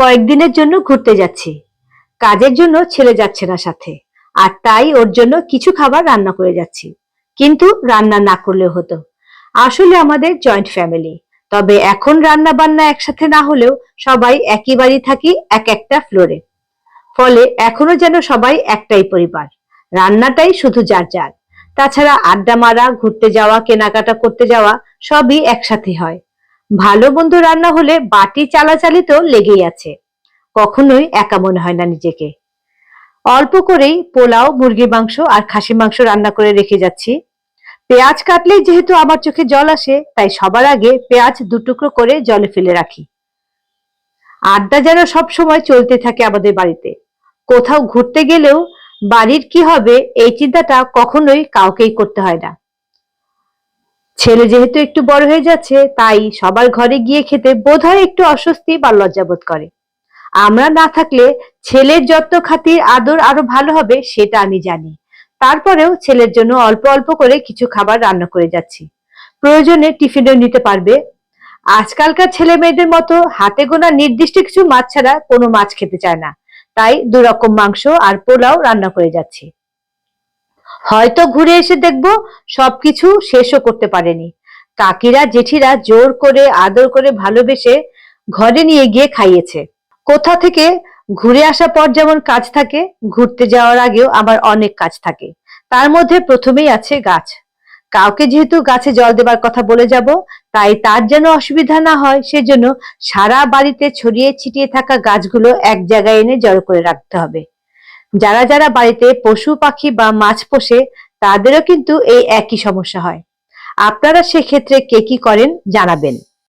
কয়েকদিনের জন্য ঘুরতে যাচ্ছি। কাজের জন্য ছেলে যাচ্ছে না সাথে, আর তাই ওর জন্য কিছু খাবার রান্না করে যাচ্ছি। কিন্তু রান্না না করলেও হতো। আসলে আমাদের জয়েন্ট ফ্যামিলি, তবে এখন রান্না বান্না একসাথে না হলেও সবাই একই বাড়ি থাকি এক একটা ফ্লোরে। ফলে এখনও যেন সবাই একটাই পরিবার। রান্নাটাই শুধু যার যার। তাছাড়া আড্ডা মারা, ঘুরতে যাওয়া, কেনাকাটা করতে যাওয়া সবই একসাথে হয়। ভালো বন্ধু রান্না হলে বাটি চালাচালি তো লেগেই আছে। কখনোই একা মনে হয় না নিজেকে। অল্প করেই পোলাও মুরগি মাংস আর খাসি মাংস রান্না করে রেখে যাচ্ছি। পেঁয়াজ কাটলেই যেহেতু আমার চোখে জল আসে, তাই সবার আগে পেঁয়াজ দুটুকরো করে জলে ফেলে রাখি। আড্ডা যেন সব সময় চলতে থাকে আমাদের বাড়িতে। কোথাও ঘুরতে গেলেও বাড়ির কি হবে এই চিন্তাটা কখনোই কাউকেই করতে হয় না। ছেলে যেহেতু একটু বড় হয়ে যাচ্ছে, তাই সবার ঘরে গিয়ে খেতে বোধহয় একটু অস্বস্তি বা লজ্জাবোধ করে। আমরা না থাকলে ছেলের যত্ন খাতির আদর আরও ভালো হবে, সেটা আমি জানি। তারপরেও ছেলের জন্য অল্প অল্প করে কিছু খাবার রান্না করে যাচ্ছি। প্রয়োজনে টিফিনও নিতে পারবে। আজকালকার ছেলে মেয়েদের মতো হাতে গোনা নির্দিষ্ট কিছু মাছ ছাড়া কোনো মাছ খেতে চায় না। তাই দুরকম মাংস আর পোলাও রান্না করে যাচ্ছি। হয়তো ঘুরে এসে দেখব সবকিছু শেষও করতে পারেনি। কাকিরা, জেঠিরা জোর করে, আদর করে ভালোবেসে ঘরে নিয়ে গিয়ে খাইয়েছে। কোথা থেকে ঘুরে আসার পর যেমন কাজ থাকে, ঘুরতে যাওয়ার আগেও আমার অনেক কাজ থাকে। তার মধ্যে প্রথমেই আছে গাছ। কাউকে যেহেতু গাছে জল দেবার কথা বলে যাব, তাই তার যেন অসুবিধা না হয়, সেজন্য সারা বাড়িতে ছড়িয়ে ছিটিয়ে থাকা গাছগুলো এক জায়গায় এনে জড়ো করে রাখতে হবে। যারা যারা বাড়িতে পশু, পাখি বা মাছ পোষে, তাদেরও কিন্তু এই একই সমস্যা হয়। আপনারা সেক্ষেত্রে কে কি করেন জানাবেন।